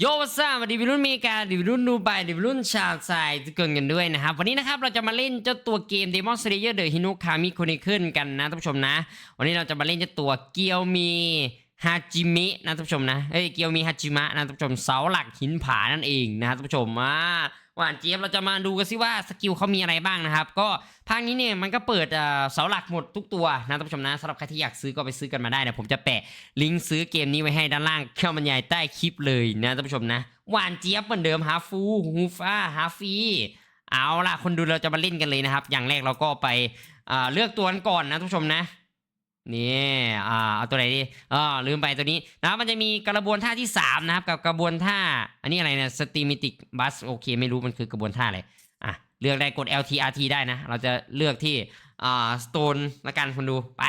โยวัสดีสวัสดีวิรุ่นเมกาดิวิรุ่นดูบายดิวิรุ่นชาวไซทุกคนกันด้วยนะครับ วันนี้นะครับเราจะมาเล่นเจ้าตัวเกม Demon Slayer The Hinokami Chronicle กันนะท่านผู้ชมนะ วันนี้เราจะมาเล่นเจ้าตัวเกียวมีฮาจิมินะท่านผู้ชมนะเอ้ยเกียวมีฮาจิมะนะท่านผู้ชมเสาหลักหินผานั่นเองนะท่านผู้ชมอ่า หวานเจี๊ยบเราจะมาดูกันสิว่าสกิลเขามีอะไรบ้างนะครับ ก็ภาคนี้เนี่ยมันก็เปิดเสาหลักหมดทุกตัวนะท่านผู้ชมนะสำหรับใครที่อยากซื้อก็ไปซื้อกันมาได้นะผมจะแปะลิงก์ซื้อเกมนี้ไว้ให้ด้านล่างเข้าบรรยายใต้คลิปเลยนะท่านผู้ชมนะ หวานเจี๊ยบเหมือนเดิมฮาฟูฮูฟ้าฮาฟีเอาล่ะคนดูเราจะมาเล่นกันเลยนะครับ อย่างแรกเราก็ไปเลือกตัวกันก่อนนะท่านผู้ชมนะ นี่อ่าเอาตัวไหนดีอ๋อลืมไปตัวนี้นะครับมันจะมีกระบวนท่าที่ 3 นะครับ กับกระบวนท่า อันนี้อะไรเนี่ยสตีมิติกบัสโอเค ไม่รู้มันคือกระบวนท่าอะไรอะเลือกได้กด LTRT ได้นะ เราจะเลือกที่อ่าสโตนละกันคุณดูไป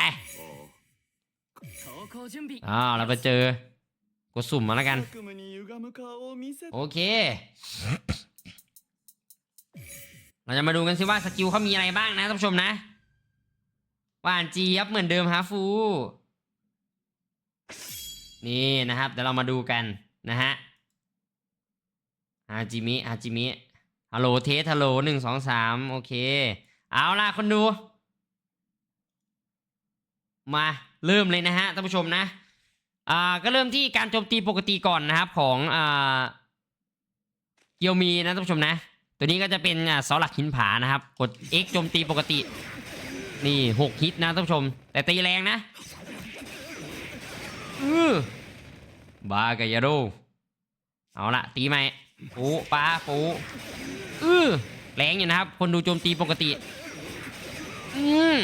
อ่าเราไปเจอกดสุ่มมาละกัน โอเค เราจะมาดูกันซิว่าสกิลเขามีอะไรบ้างนะท่านผู้ชมนะ หวานเจี๊ยบเหมือนเดิมฮะฟู นี่นะครับ เดี๋ยวเรามาดูกันนะฮะฮาจิมิฮาจิมิฮัลโหลเทสฮัลโหลหนึ่งสองสามโอเค เอาล่ะคนดู มาเริ่มเลยนะฮะท่านผู้ชมนะอ่าก็เริ่มที่การโจมตีปกติก่อนนะครับของอ่าเกียวมีนะท่านผู้ชมนะ ตัวนี้ก็จะเป็นอ่าเสาหลักหินผานะครับ กด X โจมตีปกติ นี่หกฮิตนะท่านผู้ชม แต่ตีแรงนะอือบากายาโดเอาละตีใหม่ปูปลาปูอือแรงอยู่นะครับ คนดูโจมตีปกติ อืม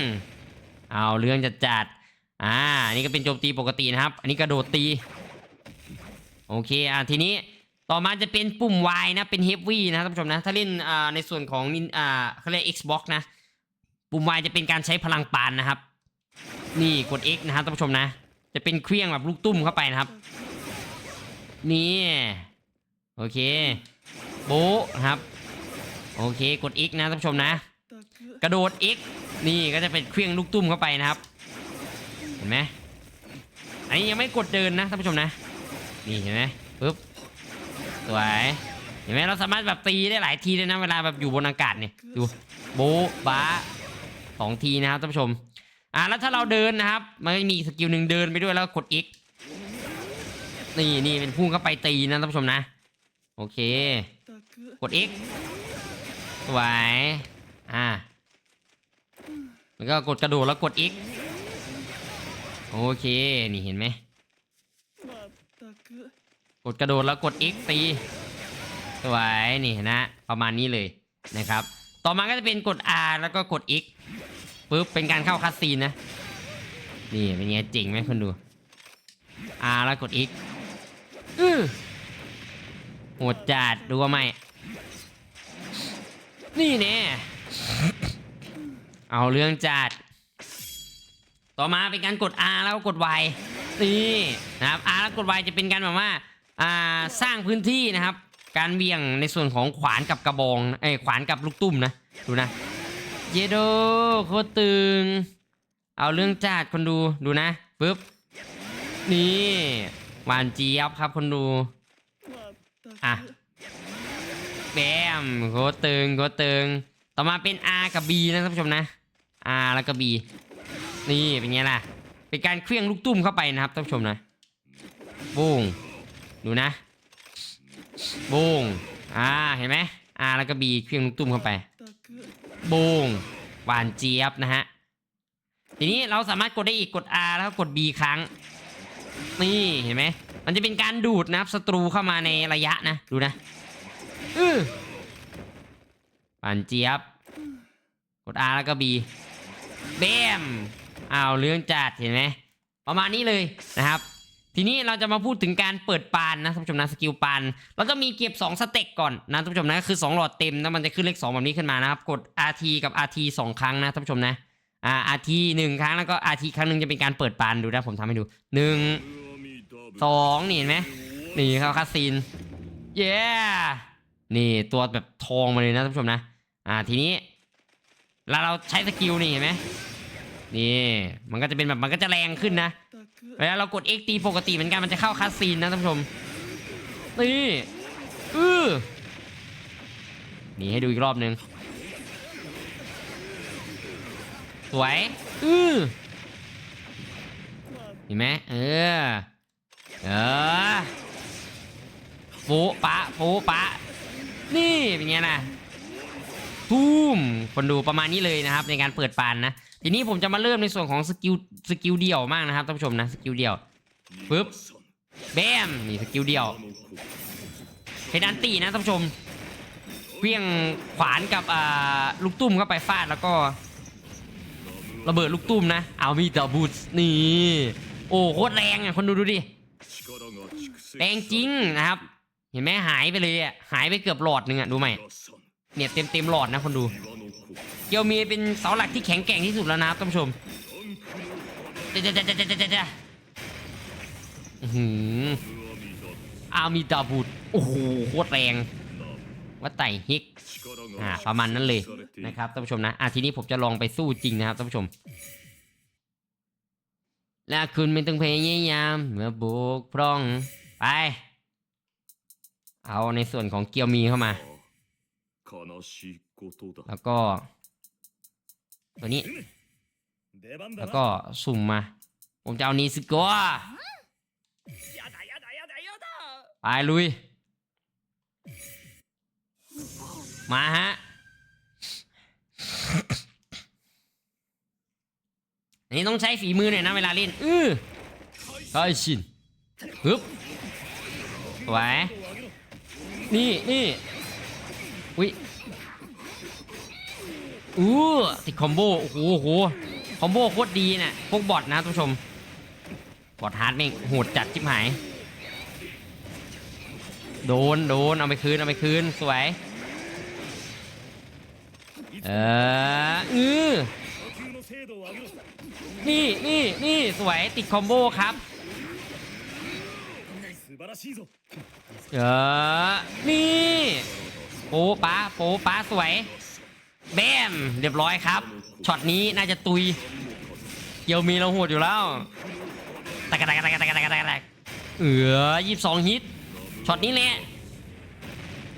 เอาเรื่องจัดจัดอ่านนี้ก็เป็นโจมตีปกตินะครับ อันนี้กระโดดตี โอเคอ่าทีนี้ต่อมาจะเป็นปุ่ม Y นะ เป็น Heavy นะท่านผู้ชมนะ ถ้าเล่นอ่าในส่วนของอ่าเขาเรียก Xbox นะ ปุ่ม Y จะเป็นการใช้พลังปานนะครับ นี่กด X นะครับท่านผู้ชมนะ จะเป็นเครื่องแบบลูกตุ้มเข้าไปนะครับ นี่ โอเคโบะนะครับ โอเคกด X นะท่านผู้ชมนะ กระโดด X นี่ก็จะเป็นเครื่องลูกตุ้มเข้าไปนะครับ เห็นไหมอันนี้ยังไม่กดเดินนะท่านผู้ชมนะ นี่เห็นไหมปึ๊บสวยเห็นไหมเราสามารถแบบตีได้หลายทีเลยนะเวลาแบบอยู่บนอากาศเนี่ยดูโบ๊ะบ้า องทีนะครับท่านผู้ชมอะแล้วถ้าเราเดินนะครับมันมีสกิลหนึ่งเดินไปด้วยแล้วกดอีกนี่นี่เป็นพุ่งเข้าไปตีนะท่านผู้ชมนะ โอเค กดอีกสวยอ่าแล้วก็กดกระโดดแล้วกดอีกโอเค นี่เห็นไหมกดกระโดดแล้วกดอีกตีสวยนี่นะ ประมาณนี้เลยนะครับ ต่อมาก็จะเป็นกด R แล้วก็กด X ปึ๊บเป็นการเข้าคัสซีนนะ นี่เป็นไงเจ๋งไหมคนดู R แล้วกดอื้อโหดจัดดูว่าไหมนี่แน่เอาเรื่องจัด ต่อมาเป็นการกด R แล้วก็กด Y นี่นะครับ R แล้วกด Y จะเป็นการแบบว่าอ่าสร้างพื้นที่นะครับ การเบี่ยงในส่วนของขวานกับกระบองเอ้ขวานกับลูกตุ้มนะ ดูนะ เยโดโคตึง เอาเรื่องจัดคนดูดูนะปึ๊บนี่หวานเจี๊ยบครับคนดูอะแบมโคตึงโคตึง ต่อมาเป็น R กับ B นะท่านผู้ชมนะ R แล้วก็ B นี่เป็นไงล่ะ เป็นการเคลื่องลูกตุ้มเข้าไปนะครับท่านผู้ชมนะบูงดูนะบูงอ่าเห็นไหม R แล้วก็ B เคลื่องลูกตุ้มเข้าไป บุ้งหวานเจี๊ยบนะฮะ ทีนี้เราสามารถกดได้อีกกด R แล้วก็กด B ครั้ง นี่เห็นไหม มันจะเป็นการดูดนะครับศัตรูเข้ามาในระยะนะ ดูนะอือหวานเจี๊ยบ กด R แล้วก็ B เบมอ้าวเรื่องจัดเห็นไหมประมาณนี้เลยนะครับ ทีนี้เราจะมาพูดถึงการเปิดปานนะท่านผู้ชมนะสกิลปานเราต้องมีเก็บ 2 สเต็กก่อนนะท่านผู้ชมนะก็คือ 2 หลอดเต็มแล้วมันจะขึ้นเลข 2 แบบนี้ขึ้นมานะครับ กด RT กับ RT 2 ครั้งนะท่านผู้ชมนะอ่า RT 1 ครั้งแล้วก็ RT ครั้งหนึ่งจะเป็นการเปิดปานดูนะผมทำให้ดู 1 2 นี่เห็นไหมนี่เข้าคาซีนเย้นี่ตัวแบบทองมาเลยนะท่านผู้ชมนะอ่าทีนี้เวลาเราใช้สกิลนี่เห็นไหมนี่มันก็จะเป็นแบบมันก็จะแรงขึ้นนะ เวลาเรากด X ตีปกติเหมือนกันมันจะเข้าคัสซีนนะท่านผู้ชมนี่อือหนีให้ดูอีกรอบหนึ่งสวยอือเห็นไหมเออเออโป๊ะปะโป๊ะปะ นี่เป็นไงล่ะทูมคนดูประมาณนี้เลยนะครับ ในการเปิดปานนะ ทีนี้ผมจะมาเริ่มในส่วนของสกิลสกิลเดี่ยวมากนะครับท่านผู้ชมนะสกิลเดี่ยวปึ๊บแบมนี่สกิลเดี่ยวเพดานตีนะท่านผู้ชมเพียงขวานกับอ่าลูกตุ้มเข้าไปฟาดแล้วก็ระเบิดลูกตุ้มนะ เอามีดาบูสนี่ โอ้โคตรแรงอะคนดูดูดิ แรงจริงนะครับ เห็นไหมหายไปเลยอะ หายไปเกือบหลอดนึงอะ ดูไหมเนี่ยเต็มเต็มหลอดนะคนดู เกียวมีเป็นเสาหลักที่แข็งแกร่งที่สุดแล้วนะท่านผู้ชมเดเดเดเดเดเดหืออามีดาบุตโอ้โหโคตรแรงว่าไตฮิกอ่าประมาณนั้นเลยนะครับท่านผู้ชมนะอะทีนี้ผมจะลองไปสู้จริงนะครับท่านผู้ชม และคุณไม่ต้องพยายามเมื่อบุกพร่องไป เอาในส่วนของเกียวมีเข้ามา แล้วก็ ตัวนี้ แล้วก็สุ่มมา ผมจะเอานี้สกอไปลุย มาฮะ อันนี้ต้องใช้ฝีมือหน่อยนะเวลาเล่น อือใช่ชินฮึบไหวนี่นี่อุ้ย อู้ติดคอมโบโอ้โหโหคอมโบโคตรดีเนี่ยพวกบอทนะทุกชมบอทฮาร์ดแม่งโหดจัดชิบหาย โดนโดนเอาไปคืนเอาไปคืนสวยเอออือนี่นี่นี่สวยติดคอมโบครับเออนี่โป๊ป้าโป๊ป้าสวย แบมเรียบร้อยครับช็อตนี้น่าจะตุยเกียวมีเราโหดอยู่แล้วตะกะตะกะตะกะตะกะตะกะตะกะเออยี่สิบสองฮิตช็อตนี้แหละ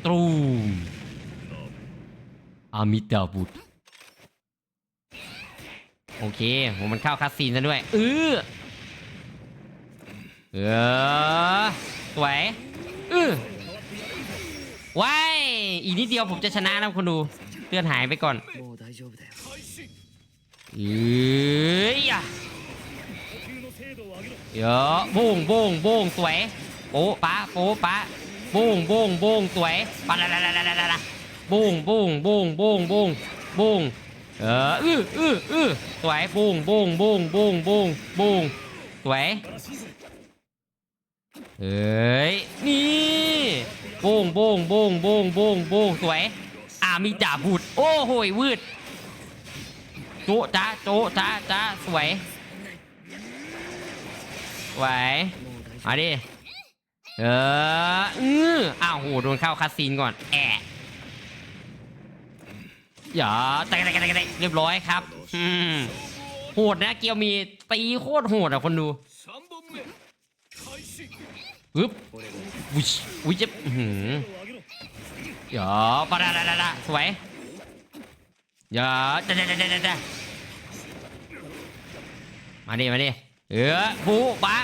ตรูมอามิตาบุตรโอเคผมมันเข้าคัสซีนซะด้วยเออเออสวยเออว้ายอีกนิดเดียวผมจะชนะแล้วคนดู เลื่อนหายไปก่อนเอ้ยเยอะบุ้งบุ้งบุ้งสวยโป๊ะปะโป๊ะปะบุ้งบุ้งบุ้งสวยปะละละละละบุ้งบุ้งบุ้งบุ้งบุ้งบุ้งเอออืออืออือสวยบุ้งบุ้งบุ้งบุ้งบุ้งบุ้งสวยเฮ้ยนี่บุ้งบุ้งบุ้งบุ้งบุ้งบุ้งสวย อามีจ่าบูดโอ้โหยวืดโจ๊ะจ้าโจ๊ะจ้าจ้าสวยสวยมาดิเอออืออ้าวโหโดนเข้าคาสินก่อนแอะอย่าแต่กแตกๆเรียบร้อยครับอืมโหดนะเกียวมีตีโคตรโหดอะคนดูปึ๊บอุ้ยอุ้ยเจ็บหืม อย่าปะดาดาดาดาสวยอย่าเดาเดาเดาเดาเดามาดิมาดิเออบูปะ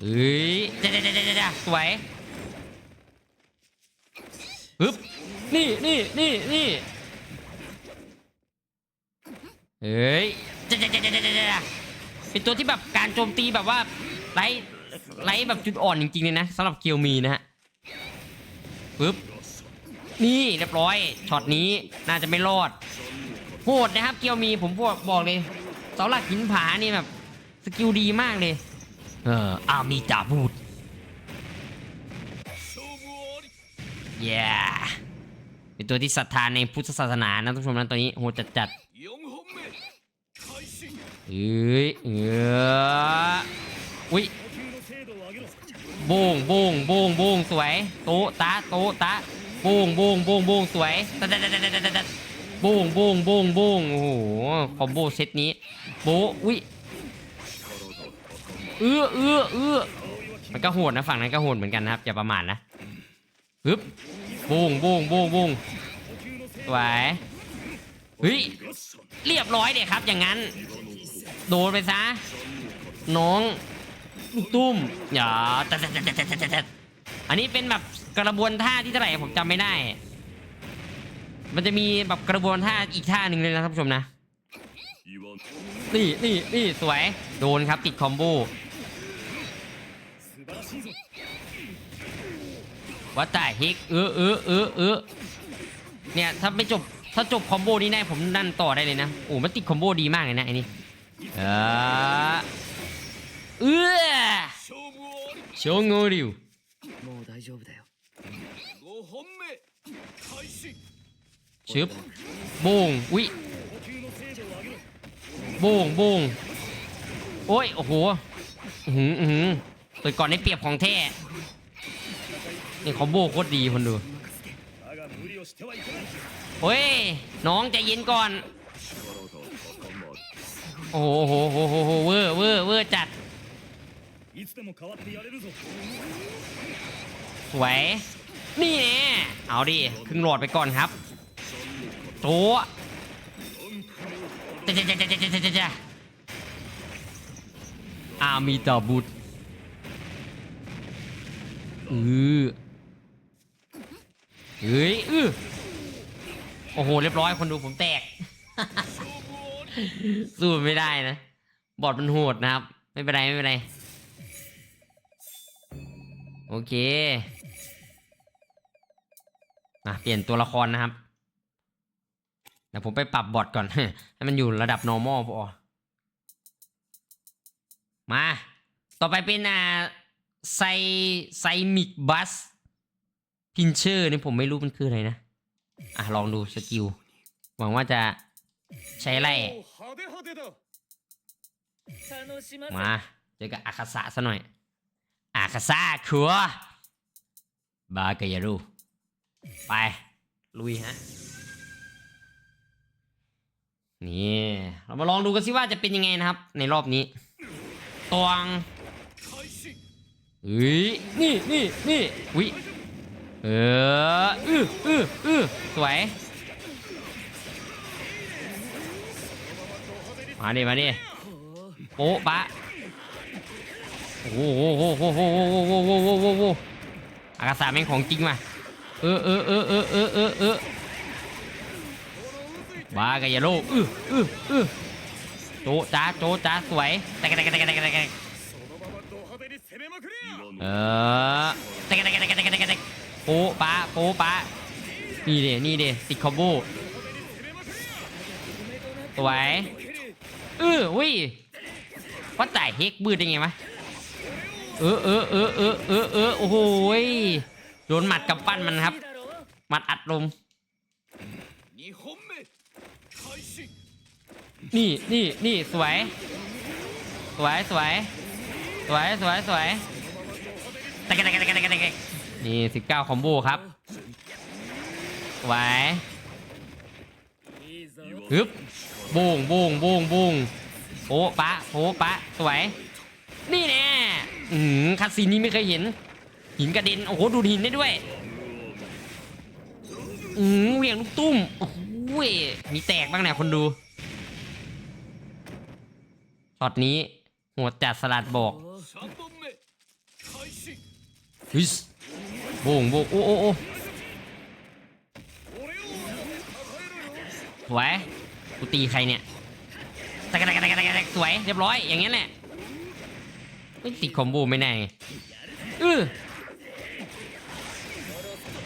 เอ้ยเดาเดาเดาเดาเดาสวยปึ๊บนี่นี่นี่นี่เฮ้ยเดาเดาเดาเดาเดเดาเป็นตัวที่แบบการโจมตีแบบว่าไร้ไร้แบบจุดอ่อนจริงๆเลยนะสำหรับเกียวมีนะฮะ ปึ๊บนี่เรียบร้อยช็อตนี้น่าจะไม่รอดโหดนะครับเกียวมีผมบอกบอกเลยเสาหลักหินผานี่แบบสกิลดีมากเลย เอออามีจ่าบูดเย้เป็นตัวที่ศรัทธาในพุทธศาสนานะท่านผู้ชมนะตัวนี้โหจัดจัดเฮ้ยเอออุ้ย บูงบูงบูงบูงสวยโตตะโตตะบูงบูงบูงบูงสวยบูงบูงบูงบูงโอ้โหคอมโบเซตนี้โบอุ้ยเอื้อเอื้อเอื้อมันก็โหดนะฝั่งนั้นก็โหดเหมือนกันนะครับอย่าประมาทนะฮึบบูงบูงบูงบูงสวยเฮ้ยเรียบร้อยเด็ยครับอย่างนั้น โดนไปซะน้อง ตุ้มอย่าแต่แต่แต่แต่แต่อันนี้เป็นแบบกระบวนท่าที่เท่าไหร่ผมจำไม่ได้ มันจะมีแบบกระบวนท่าอีกท่าหนึ่งเลยนะท่านผู้ชมนะ นี่นี่นี่สวย โดนครับติดคอมโบวัตแต่ฮิกเออเออเออเออเนี่ยถ้าไม่จบถ้าจบคอมโบนี้ได้ผมนั่นต่อได้เลยนะโอ้มันติดคอมโบดีมากเลยนะไอ้นี่เออเออ を終わり โชงโงริว もう大丈夫だよ5本目開始 ชึบโบงอุ้ย 呼吸の精度を上げろ โบงโบงโอ้ยโอ้โหอื้อหืออื้อหือเปิดก่อนได้เปรียบของแท้นี่คอมโบโคตรดีคนดู だが無理をしてはいけない เฮ้ย น้องใจเย็นก่อน 力が高まる โอ้โหโหโหโหโหเวอร์เวอร์เวอร์จัด いつでも変わってやれるぞ สวย นี่แน่เอาดิ ครึ่งหลอดไปก่อนครับโตะจะจะจะจะจะจะจะจะอามีตาบุตรอือเฮ้ยอือโอ้โห เรียบร้อยคนดูผมแตก สู้มันไม่ได้นะ บอดมันโหดนะครับ ไม่เป็นไร ไม่เป็นไร โอเคอะเปลี่ยนตัวละครนะครับเดี๋ยวผมไปปรับบอทก่อน ให้มันอยู่ระดับ normal พอ มา ต่อไปเป็นอ่าไซไซมิกบัสพินเชอร์นี่ผมไม่รู้มันคืออะไรนะ อะ ลองดูสกิล หวังว่าจะใช้ไล่มา เจอกับอาคาสะซะหน่อย อาคาซะคัวบาเกยารุไป ลุยฮะ นี่ เรามาลองดูกันสิว่าจะเป็นยังไงนะครับ ในรอบนี้ตวงเฮ้ยนี่นี่นี่วิเอออืออืออือสวย มาดิมาดิโป๊ะปะ โอ้โหโอ้โหโอ้โหโอ้โหโอ้โหอากาศาแม่งของจริงมาเออเออเออเออเออเออเออบ้ากันยาโลเออเออเออโจจ้าโจจ้าสวยแต่กันแต่กแต่กแต่กต่เออแต่กแต่กแต่กแต่กแต่กันโปูป้าปูป้านี่เดียวนี่เดียวติดคอมโบสวยเออวิ่งวัดแต่เฮกบืดได้ไงมะ เออเออเออเออเออเออโอ้โหโดนหมัดกับปั้นมันครับ หมัดอัดลมนี่นี่นี่สวย สวยสวยสวยสวยสวยตะกันตะกันตะกันตะกันตะกันนี่สิบเก้าคอมโบครับสวยฮึบบูงบูงบูงบูงโอ้ปะโอ้ปะสวย นี่แน่ อืมคัดซีนนี้ไม่เคยเห็น หินกระเด็น โอ้โห ดูหินได้ด้วย อืมเวี่ยงลูกตุ้ม โอ้โหมีแตกบ้างเนี่ยคนดู ช็อตนี้โหดจัดสลัดบอกฮึสโบงโบงโอ้โอ้โอ้สวยกูตีใครเนี่ยแต่กันต่กันต่กันต่กันสวย เรียบร้อย อย่างเงี้แหละ ไม่ติดคอมโบไม่แน่เออ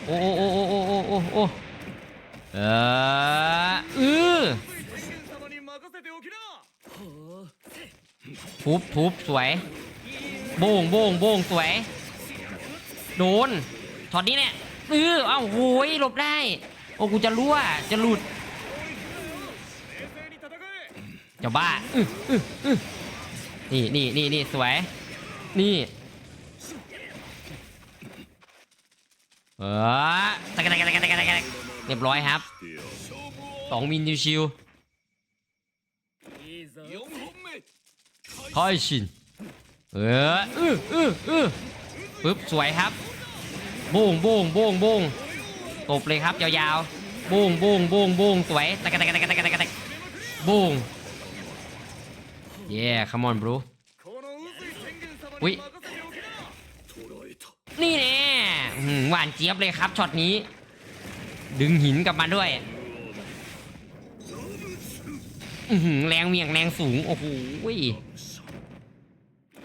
โอ้โอ้โอ้โอ้โอ้โอ้โอ้เออเออปุ๊บปุ๊บสวย โบ่งโบ่งโบ่งสวย โดนถอดนี้เนี่ยเออเอ้าโหยหลบได้ โอ้กูจะรั่วจะหลุดจะบ้านี่นี่นี่นี่สวย นี่เออตะกันตะกันตะกันตะกันตะกันเรียบร้อยครับสองมินชิวคอยชินเอออื้ออื้ออื้อปึ๊บสวยครับโบ้งโบ้งโบ้งโบ้งตบเลยครับยาวๆโบ้งโบ้งโบ้งโบ้งสวยตะกันตะกันตะกันตะกันตะกันโบ้ง yeah come on bro อุ้ยนี่แน่หวานเจี๊ยบเลยครับช็อตนี้ ดึงหินกลับมาด้วยแรงเมียงแรงสูง โอ้โห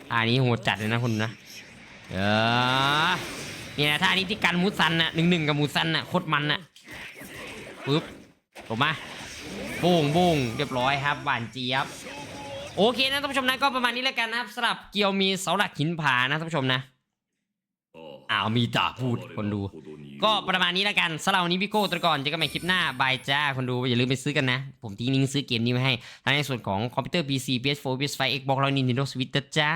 ท่านี้โหดจัดเลยนะคุณนะ เออเนี่ยท่านี้ที่กันมูซันน่ะหนึ่งหนึ่งกับมูซันน่ะโคตรมันน่ะปึ๊บลงมาโบงโบงเรียบร้อยครับหวานเจี๊ยบ โอเคนะท่านผู้ชมนะก็ประมาณนี้แล้วกันนะครับสำหรับเกียวมีเสาหลักหินผานะท่านผู้ชมนะあอ้าวมีจ่าพูดคนดู ก็ประมาณนี้แล้วกันสำหรับวันนี้พี่โก้ตัวก่อนเจอกันใหม่คลิปหน้าบายจ้าคนดูอย่าลืมไปซื้อกันนะ ผมทิ้งลิงก์ซื้อเกมนี้ไว้ให้ทั้งในส่วนของคอมพิวเตอร์ PC PS4 PS5 Xbox แล้ว Nintendo Switch นะจ้า